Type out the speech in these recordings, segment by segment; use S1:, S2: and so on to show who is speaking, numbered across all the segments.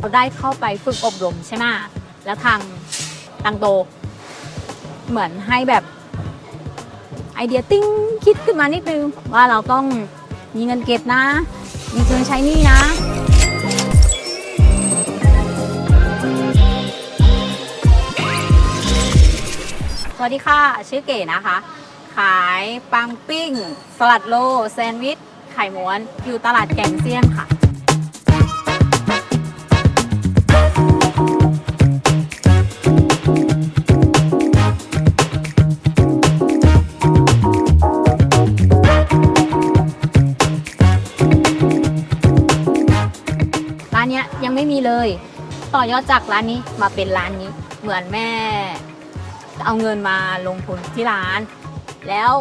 S1: เราได้เข้าไปฝึกอบรมใช่ไหมแล้วทางตังโต เหมือนให้แบบไอเดียติ้งคิดขึ้นมานิดนึง ว่าเราต้องมีเงินเก็บนะ มีเงินใช้หนี้นะ สวัสดีค่ะ ชื่อเก๋นะคะ ขายปังปิ้ง สลัดโล แซนด์วิช ไข่ม้วน อยู่ตลาดแก่งเซียนค่ะ เลย ต่อยอดจากร้านนี้มาเป็นร้านนี้ เหมือนแม่ เอาเงินมาลงทุนที่ร้าน แล้ว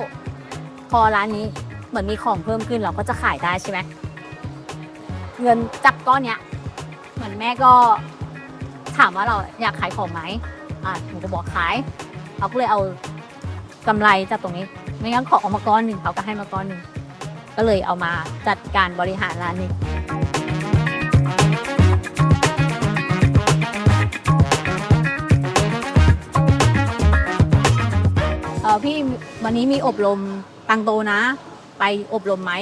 S1: พอร้านนี้เหมือนมีของเพิ่มขึ้นเราก็จะขายได้ใช่ไหมเงินจากก้อนเนี้ยเหมือนแม่ก็ถามว่าเราอยากขายของไหมอ่าหนูก็บอกขายเขาก็เลยเอากำไรจากตรงนี้ ไม่งั้นขอเอามาก้อนหนึ่งเขาก็ให้มาก้อนหนึ่งก็เลยเอามาจัดการบริหารร้านนี้ วันนี้มีอบรมตังโตนะ ไปอบรมไหม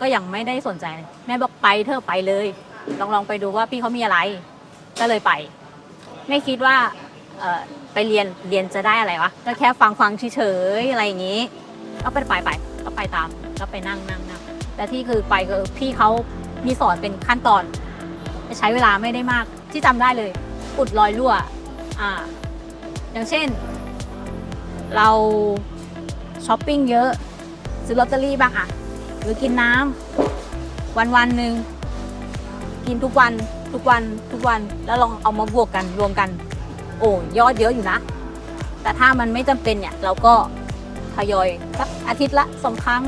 S1: ก็ยังไม่ได้สนใจเลยแม่บอกไปเธอไปเลย ลองลองไปดูว่าพี่เขามีอะไร ก็เลยไป ไม่คิดว่าเออไปเรียนเรียนจะได้อะไรวะ ก็แค่ฟังฟังเฉยๆอะไรอย่างนี้ ก็ไปไปไปก็ไปตาม ก็ไปนั่งนั่งนั่งแต่ที่คือไปคือพี่เขามีสอนเป็นขั้นตอน ใช้เวลาไม่ได้มากที่จำได้เลยอุดรอยรั่ว อ่า อย่างเช่น เรา ช้อปปิ้งเยอะ ซื้อลอตเตอรี่บ้างอะหรือกินน้ำวันวันหนึ่งกินทุกวันทุกวันทุกวันแล้วลองเอามาบวกกันรวมกัน โอ้ยอดเยอะอยู่นะ แต่ถ้ามันไม่จำเป็นเนี่ยเราก็ทยอยสักอาทิตย์ละสองครั้ง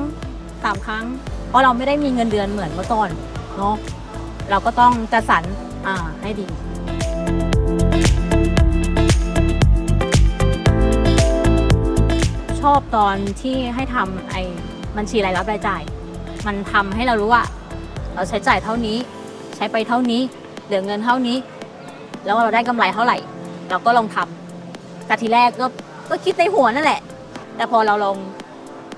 S1: สามครั้ง เพราะเราไม่ได้มีเงินเดือนเหมือนเมื่อก่อนเนาะเราก็ต้องจัดสรรอ่าให้ดี อบตอนที่ให้ทำไอ้บัญชีรายรับรายจ่าย มันทำให้เรารู้ว่า เราใช้จ่ายเท่านี้ ใช้ไปเท่านี้ เหลือเงินเท่านี้ แล้วเราได้กำไรเท่าไหร่ เราก็ลองทำแต่ทีแรกก็ก็คิดในหัวนั่นแหละ แต่พอเราลอง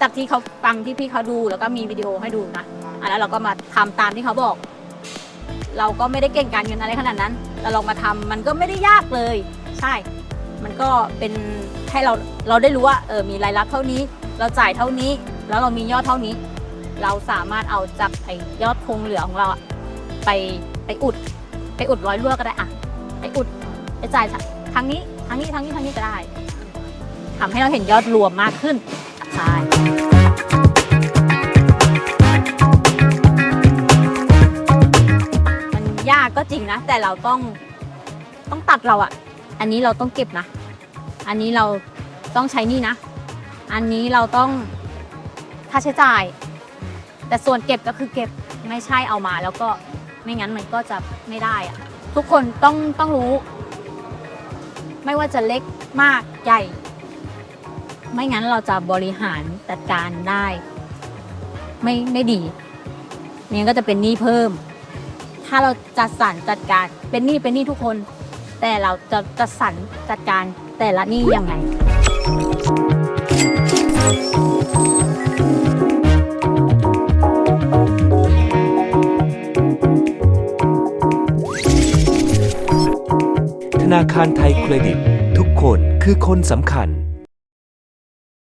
S1: จากที่เขาฟังที่พี่เขาดูแล้วก็มีวิดีโอให้ดูนะอะแล้วเราก็มาทำตามที่เขาบอก เราก็ไม่ได้เก่งการเงินอะไรขนาดนั้น เราลองมาทำมันก็ไม่ได้ยากเลย ใช่ มันก็เป็น ให้เราเราได้รู้ว่าเออมีรายรับเท่านี้ เราจ่ายเท่านี้ แล้วเรามียอดเท่านี้ เราสามารถเอาจากไอ้ยอดคงเหลือของเราอะไปไปอุด ไปอุดร้อยรั่วก็ได้อะไปอุดไปจ่ายทางนี้ทางนี้ทางนี้ทางนี้ก็ได้ทำให้เราเห็นยอดรวมมากขึ้นใช่มันยากก็จริงนะ แต่เราต้องต้องตัดเราอะอันนี้เราต้องเก็บนะ อันนี้เราต้องใช้นี่นะ อันนี้เราต้องค่าใช้จ่าย แต่ส่วนเก็บก็คือเก็บไม่ใช่เอามา แล้วก็ไม่งั้นมันก็จะไม่ได้อะทุกคนต้องต้องรู้ ไม่ว่าจะเล็กมากใหญ่ ไม่งั้นเราจะบริหารจัดการได้ ไม่ไม่ดีไม่งั้นก็จะเป็นหนี้เพิ่ม ถ้าเราจัดสรรจัดการเป็นหนี้เป็นหนี้ทุกคน แต่เราจะจัดสรรจัดการ แต่ละนี่ยังไง
S2: ธนาคารไทยเครดิต ทุกคนคือคนสำคัญ